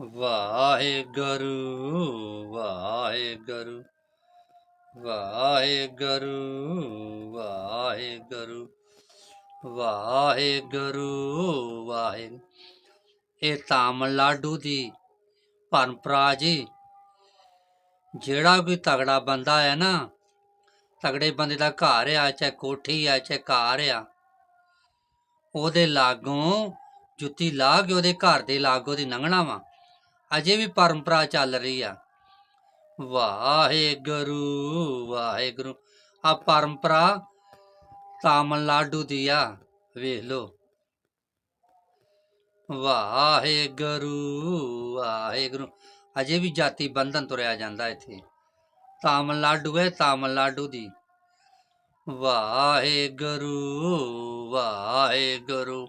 ਵਾਹਿਗੁਰੂ ਵਾਹਿਗੁਰੂ ਵਾਹਿਗੁਰੂ ਵਾਹਿਗੁਰੂ ਵਾਹਿਗੁਰੂ ਵਾਹਿਗੁਰੂ ਇਹ ਤਾਮਿਲਨਾਡੂ ਦੀ ਪਰੰਪਰਾ ਜੀ। ਜਿਹੜਾ ਕੋਈ ਤਗੜਾ ਬੰਦਾ ਹੈ ਨਾ, ਤਗੜੇ ਬੰਦੇ ਦਾ ਘਰ ਆ, ਚਾਹੇ ਕੋਠੀ ਆ, ਚਾਹੇ ਘਰ ਆ, ਉਹਦੇ ਲਾਗੋਂ ਜੁੱਤੀ ਲਾ ਕੇ ਉਹਦੇ ਘਰ ਦੇ ਲਾਗੋਂ ਦੀ ਲੰਘਣਾ ਵਾ। ਅਜੇ ਵੀ ਪਰੰਪਰਾ ਚੱਲ ਰਹੀ ਆ। ਵਾਹਿਗੁਰੂ ਵਾਹਿਗੁਰੂ। ਆ ਪਰੰਪਰਾ ਤਾਮਿਲਨਾਡੂ ਦੀ ਆ, ਵੇਖ ਲੋ ਵਾਹਿਗੁਰੂ ਵਾਹਿਗੁਰੂ। ਅਜੇ ਵੀ ਜਾਤੀ ਬੰਧਨ ਤੁਰਿਆ ਜਾਂਦਾ ਇੱਥੇ। ਤਾਮਿਲਨਾਡੂ ਹੈ, ਤਾਮਿਲਨਾਡੂ ਦੀ। ਵਾਹਿਗੁਰੂ ਵਾਹਿਗੁਰੂ।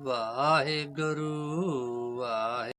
ਵਾਹਿਗੁਰੂ ਵਾਹਿ